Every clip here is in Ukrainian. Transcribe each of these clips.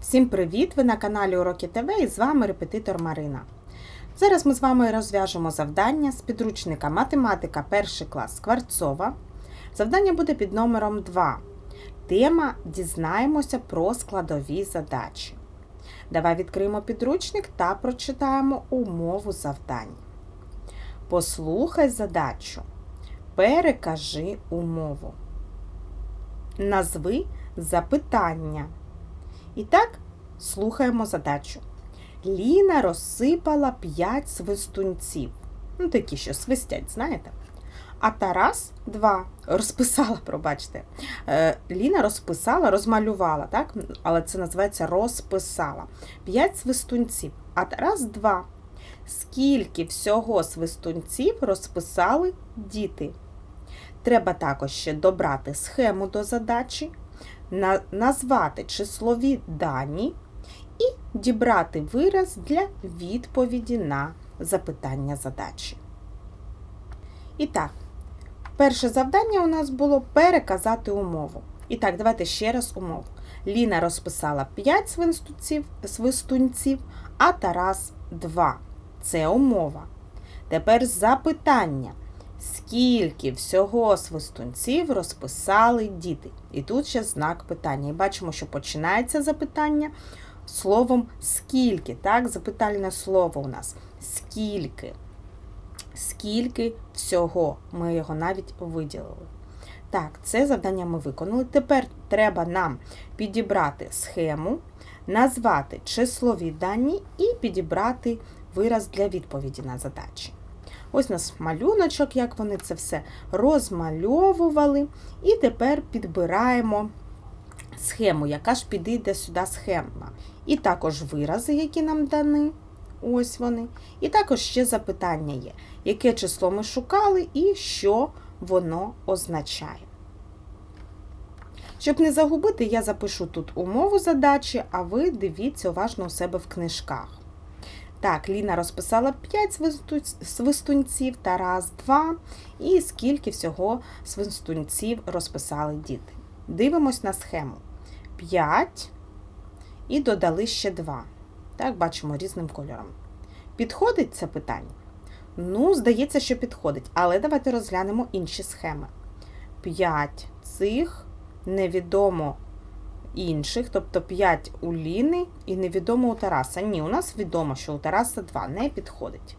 Всім привіт! Ви на каналі Уроки ТВ і з вами репетитор Марина. Зараз ми з вами розв'яжемо завдання з підручника Математика 1 клас Скворцова. Завдання буде під номером 2. Тема Дізнаємося про складові задачі. Давай відкриємо підручник та прочитаємо умову завдання. Послухай задачу. Перекажи умову. Назви запитання. І так, слухаємо задачу. Ліна розсипала 5 свистунців. Ну, такі, що свистять, знаєте? А Тарас два розписала, пробачте. Е, Ліна розписала, розмалювала, так? але це називається розписала. 5 свистунців, а Тарас два. Скільки всього свистунців розписали діти? Треба також ще добрати схему до задачі, назвати числові дані і дібрати вираз для відповіді на запитання задачі. І так, перше завдання у нас було переказати умову. І так, давайте ще раз умову. Ліна розписала 5 свистунців, свистунців а Тарас 2. Це умова. Тепер запитання. Скільки всього свистунців розписали діти? І тут ще знак питання. І бачимо, що починається запитання словом скільки. Так, запитальне слово у нас. Скільки? Скільки всього? Ми його навіть виділили. Так, це завдання ми виконали. Тепер треба нам підібрати схему, назвати числові дані і підібрати вираз для відповіді на задачі. Ось у нас малюночок, як вони це все розмальовували. І тепер підбираємо схему, яка ж підійде сюди схема. І також вирази, які нам дані. Ось вони. І також ще запитання є, яке число ми шукали і що воно означає. Щоб не загубити, я запишу тут умову задачі, а ви дивіться уважно у себе в книжках. Так, Ліна розписала 5 свистунців, Тарас 2. І скільки всього свистунців розписали діти. Дивимось на схему. 5 і додали ще 2. Так, бачимо різним кольором. Підходить це питання? Ну, здається, що підходить. Але давайте розглянемо інші схеми. 5 цих невідомо інших, тобто 5 у Ліни і невідомо у Тараса. Ні, у нас відомо, що у Тараса 2 не підходить.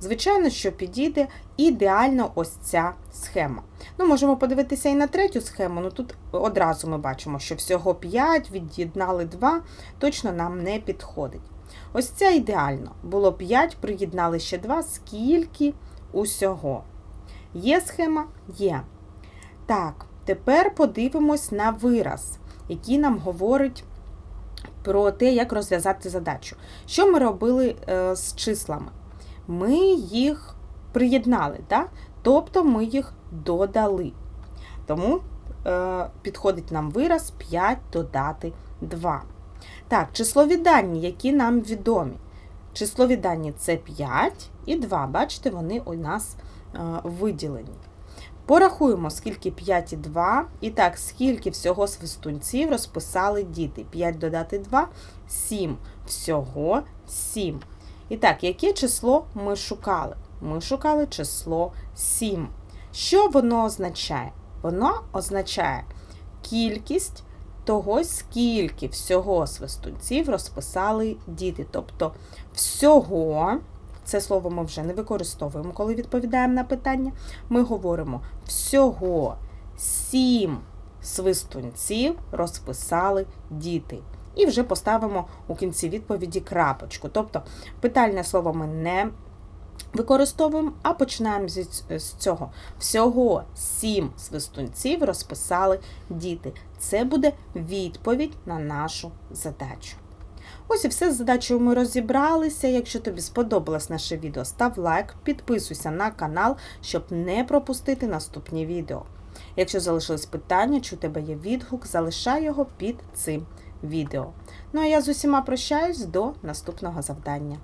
Звичайно, що підійде ідеально ось ця схема. Ну, Можемо подивитися і на третю схему, але ну, тут одразу ми бачимо, що всього 5, від'єднали 2, точно нам не підходить. Ось це ідеально. Було 5, приєднали ще 2, скільки усього. Є схема? Є. Так, тепер подивимось на вираз який нам говорить про те, як розв'язати задачу. Що ми робили е, з числами? Ми їх приєднали, так? тобто ми їх додали. Тому е, підходить нам вираз 5 додати 2. Так, числові дані, які нам відомі. Числові дані це 5 і 2. Бачите, вони у нас е, виділені. Порахуємо, скільки 5 і 2. І так, скільки всього свистунців розписали діти. 5 додати 2, 7. Всього 7. І так, яке число ми шукали? Ми шукали число 7. Що воно означає? Воно означає кількість того, скільки всього свистунців розписали діти. Тобто всього. Це слово ми вже не використовуємо, коли відповідаємо на питання. Ми говоримо всього сім свистунців розписали діти. І вже поставимо у кінці відповіді крапочку. Тобто питальне слово ми не використовуємо, а починаємо з цього. Всього сім свистунців розписали діти. Це буде відповідь на нашу задачу. Ось і все з задачею ми розібралися. Якщо тобі сподобалось наше відео, став лайк, підписуйся на канал, щоб не пропустити наступні відео. Якщо залишились питання, чи у тебе є відгук, залишай його під цим відео. Ну а я з усіма прощаюсь до наступного завдання.